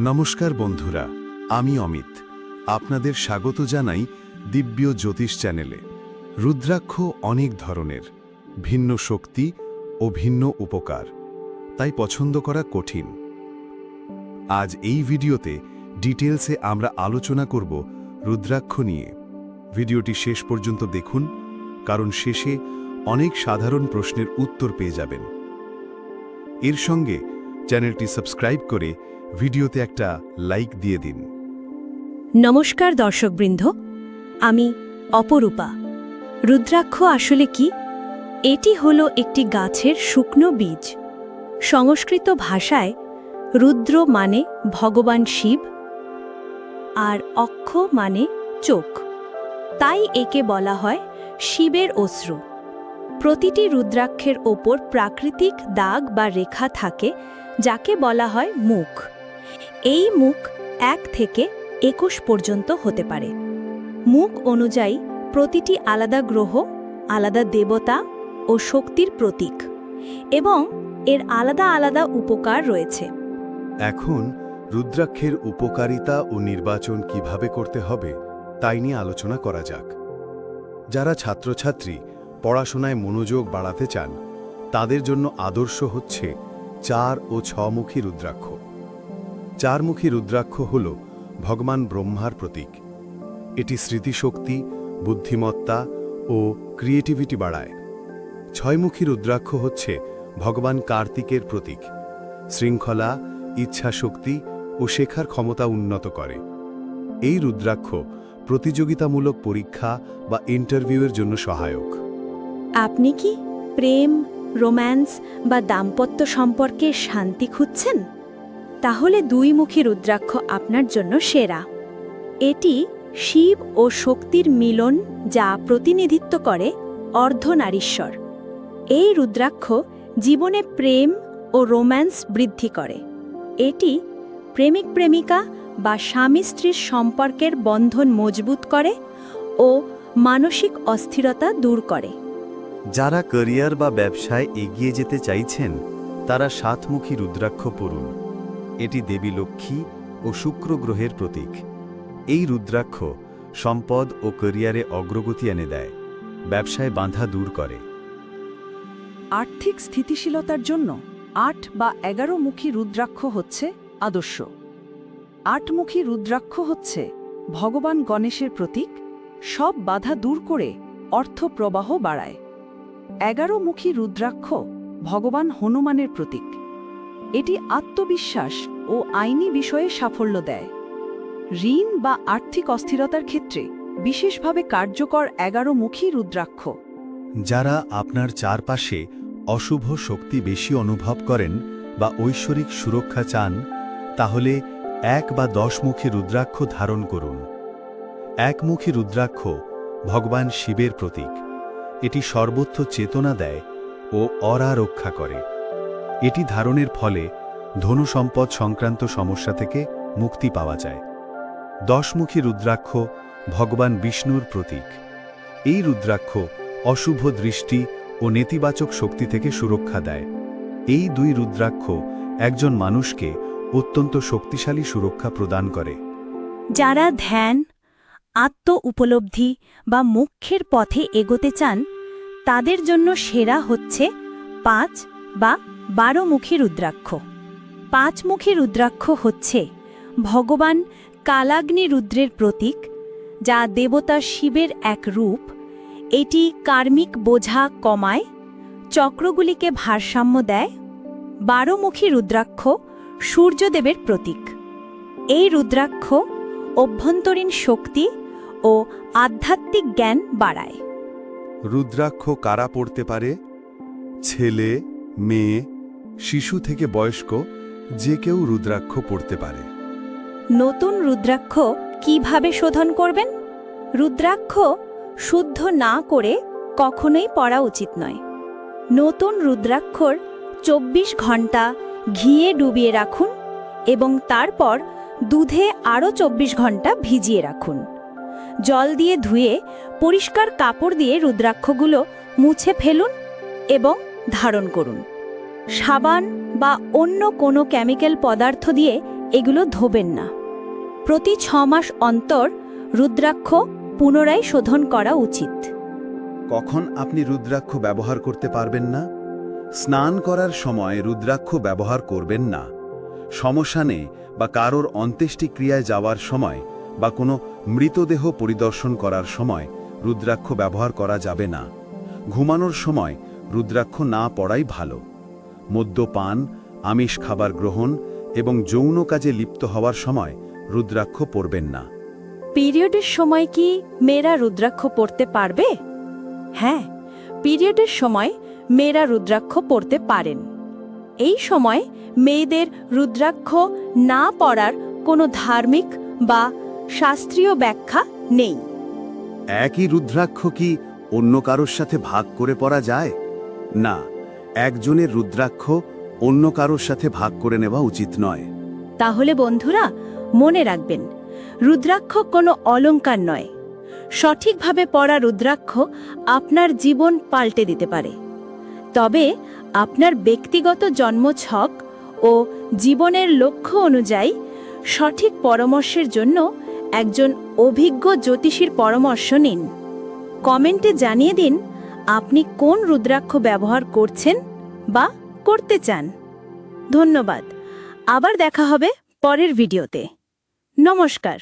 নমস্কার বন্ধুরা, আমি অমিত। আপনাদের স্বাগত জানাই দিব্য জ্যোতিষ চ্যানেলে। রুদ্রাক্ষ অনেক ধরনের, ভিন্ন শক্তি ও ভিন্ন উপকার, তাই পছন্দ করা কঠিন। আজ এই ভিডিওতে ডিটেলসে আমরা আলোচনা করব রুদ্রাক্ষ নিয়ে। ভিডিওটি শেষ পর্যন্ত দেখুন, কারণ শেষে অনেক সাধারণ প্রশ্নের উত্তর পেয়ে যাবেন। এর সঙ্গে চ্যানেলটি সাবস্ক্রাইব করে ভিডিওতে একটা লাইক দিয়ে দিন। নমস্কার দর্শকবৃন্দ, আমি অপরূপা। রুদ্রাক্ষ আসলে কি? এটি হল একটি গাছের শুকনো বীজ। সংস্কৃত ভাষায় রুদ্র মানে ভগবান শিব আর অক্ষ মানে চোখ। তাই একে বলা হয় শিবের অশ্রু। প্রতিটি রুদ্রাক্ষের ওপর প্রাকৃতিক দাগ বা রেখা থাকে, যাকে বলা হয় মুখ। এই মুখ এক থেকে একুশ পর্যন্ত হতে পারে। মুখ অনুযায়ী প্রতিটি আলাদা গ্রহ, আলাদা দেবতা ও শক্তির প্রতীক এবং এর আলাদা আলাদা উপকার রয়েছে। এখন রুদ্রাক্ষের উপকারিতা ও নির্বাচন কীভাবে করতে হবে তাই নিয়ে আলোচনা করা যাক। যারা ছাত্রছাত্রী পড়াশোনায় মনোযোগ বাড়াতে চান, তাদের জন্য আদর্শ হচ্ছে চার ও ছমুখী রুদ্রাক্ষ। চারমুখী রুদ্রাক্ষ হল ভগবান ব্রহ্মার প্রতীক। এটি স্মৃতিশক্তি, বুদ্ধিমত্তা ও ক্রিয়েটিভিটি বাড়ায়। ছয়মুখী রুদ্রাক্ষ হচ্ছে ভগবান কার্তিকের প্রতীক। শৃঙ্খলা, ইচ্ছাশক্তি ও শেখার ক্ষমতা উন্নত করে। এই রুদ্রাক্ষ প্রতিযোগিতামূলক পরীক্ষা বা ইন্টারভিউয়ের জন্য সহায়ক। আপনি কি প্রেম, রোম্যান্স বা দাম্পত্য সম্পর্কে শান্তি খুঁজছেন? তাহলে দুই মুখী রুদ্রাক্ষ আপনার জন্য সেরা। এটি শিব ও শক্তির মিলন যা প্রতিনিধিত্ব করে অর্ধনারীশ্বর। এই রুদ্রাক্ষ জীবনে প্রেম ও রোম্যান্স বৃদ্ধি করে। এটি প্রেমিক প্রেমিকা বা স্বামী স্ত্রীর সম্পর্কের বন্ধন মজবুত করে ও মানসিক অস্থিরতা দূর করে। যারা ক্যারিয়ার বা ব্যবসায় এগিয়ে যেতে চাইছেন, তারা সাতমুখী রুদ্রাক্ষ পড়ুন। এটি দেবী লক্ষ্মী ও শুক্র গ্রহের প্রতীক। এই রুদ্রাক্ষ সম্পদ ও ক্যারিয়ারে অগ্রগতি এনে দেয়, ব্যবসায় বাঁধা দূর করে। আর্থিক স্থিতিশীলতার জন্য আট বা এগারো মুখী রুদ্রাক্ষ হচ্ছে আদর্শ। আটমুখী রুদ্রাক্ষ হচ্ছে ভগবান গণেশের প্রতীক, সব বাধা দূর করে অর্থ প্রবাহ বাড়ায়। এগারো মুখী রুদ্রাক্ষ ভগবান হনুমানের প্রতীক। এটি আত্মবিশ্বাস ও আইনি বিষয়ে সাফল্য দেয়। ঋণ বা আর্থিক অস্থিরতার ক্ষেত্রে বিশেষভাবে কার্যকর এগারো মুখী রুদ্রাক্ষ। যারা আপনার চারপাশে অশুভ শক্তি বেশি অনুভব করেন বা ঐশ্বরিক সুরক্ষা চান, তাহলে এক বা দশমুখী রুদ্রাক্ষ ধারণ করুন। একমুখী রুদ্রাক্ষ ভগবান শিবের প্রতীক। এটি সর্বত্র চেতনা দেয় ও অরা রক্ষা করে। এটি ধারণের ফলে ধনু সম্পদ সংক্রান্ত সমস্যা থেকে মুক্তি পাওয়া যায়। দশমুখী রুদ্রাক্ষ ভগবান বিষ্ণুর প্রতীক। এই রুদ্রাক্ষ অশুভ দৃষ্টি ও নেতিবাচক শক্তি থেকে সুরক্ষা দেয়। এই দুই রুদ্রাক্ষ একজন মানুষকে অত্যন্ত শক্তিশালী সুরক্ষা প্রদান করে। যারা ধ্যান, আত্ম উপলব্ধি বা মুখ্যের পথে এগোতে চান, তাদের জন্য সেরা হচ্ছে পাঁচ বা বারোমুখী রুদ্রাক্ষ। পাঁচমুখী রুদ্রাক্ষ হচ্ছে ভগবান কালাগ্নি রুদ্রের প্রতীক, যা দেবতা শিবের এক রূপ। এটি কার্মিক বোঝা কমায়, চক্রগুলিকে ভারসাম্য দেয়। বারোমুখী রুদ্রাক্ষ সূর্যদেবের প্রতীক। এই রুদ্রাক্ষ অভ্যন্তরীণ শক্তি ও আধ্যাত্মিক জ্ঞান বাড়ায়। রুদ্রাক্ষ কারা পড়তে পারে? ছেলে মেয়ে, শিশু থেকে বয়স্ক, যে কেউ রুদ্রাক্ষ পড়তে পারে। নতুন রুদ্রাক্ষ কীভাবে শোধন করবেন? রুদ্রাক্ষ শুদ্ধ না করে কখনোই পড়া উচিত নয়। নতুন রুদ্রাক্ষর চব্বিশ ঘণ্টা ঘিয়ে ডুবিয়ে রাখুন এবং তারপর দুধে আরও চব্বিশ ঘণ্টা ভিজিয়ে রাখুন। জল দিয়ে ধুয়ে পরিষ্কার কাপড় দিয়ে রুদ্রাক্ষগুলো মুছে ফেলুন এবং ধারণ করুন। সাবান বা অন্য কোনো কেমিক্যাল পদার্থ দিয়ে এগুলো ধোবেন না। প্রতি ছ মাস অন্তর রুদ্রাক্ষ পুনরায় শোধন করা উচিত। কখন আপনি রুদ্রাক্ষ ব্যবহার করতে পারবেন না? স্নান করার সময় রুদ্রাক্ষ ব্যবহার করবেন না। শ্মশানে বা কারোর অন্ত্যেষ্টিক্রিয়ায় যাওয়ার সময় বা কোনো মৃতদেহ পরিদর্শন করার সময় রুদ্রাক্ষ ব্যবহার করা যাবে না। ঘুমানোর সময় রুদ্রাক্ষ না পড়াই ভালো। মদ্যপান আমিষ খাবার গ্রহণ এবং যৌন কাজে লিপ্ত হওয়ার সময় রুদ্রাক্ষ পরবেন না। পিরিয়ডের সময় কি মেয়েরা রুদ্রাক্ষ পড়তে পারবে? হ্যাঁ পিরিয়ডের সময় মেয়েরা রুদ্রাক্ষ পড়তে পারেন। এই সময় মেয়েদের রুদ্রাক্ষ না পড়ার কোনো ধার্মিক বা শাস্ত্রীয় ব্যাখ্যা নেই। একই রুদ্রাক্ষ কি অন্য কারোর সাথে ভাগ করে পড়া যায়? না, একজনের রুদ্রাক্ষ অন্য কারোর সাথে ভাগ করে নেওয়া উচিত নয়। তাহলে বন্ধুরা, মনে রাখবেন, রুদ্রাক্ষ কোনো অলঙ্কার নয়। সঠিকভাবে পড়া রুদ্রাক্ষ আপনার জীবন পাল্টে দিতে পারে। তবে আপনার ব্যক্তিগত জন্মছক ও জীবনের লক্ষ্য অনুযায়ী সঠিক পরামর্শের জন্য একজন অভিজ্ঞ জ্যোতিষীর পরামর্শ নিন। কমেন্টে জানিয়ে দিন আপনি কোন রুদ্রাক্ষ ব্যবহার করছেন বা করতে চান? ধন্যবাদ। আবার দেখা হবে পরের ভিডিওতে। নমস্কার।